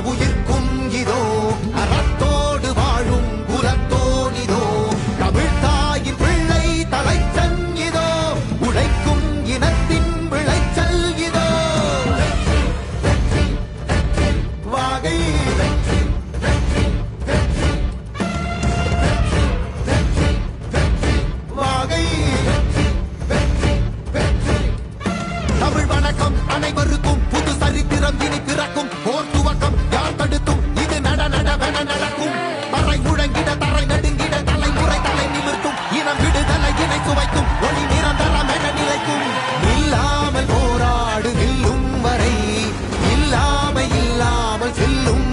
உயிர்க்கும் இதோ அறத்தோடு வாழும் குலத்தோனிதோ தமிழ் தாயின் பிள்ளை தலை இதோ உழைக்கும் இனத்தின் விளைச்சல் இதோ வாகை. வாகை. தமிழ் வணக்கம் அனைவருக்கும் புது சரித்திரம் lonely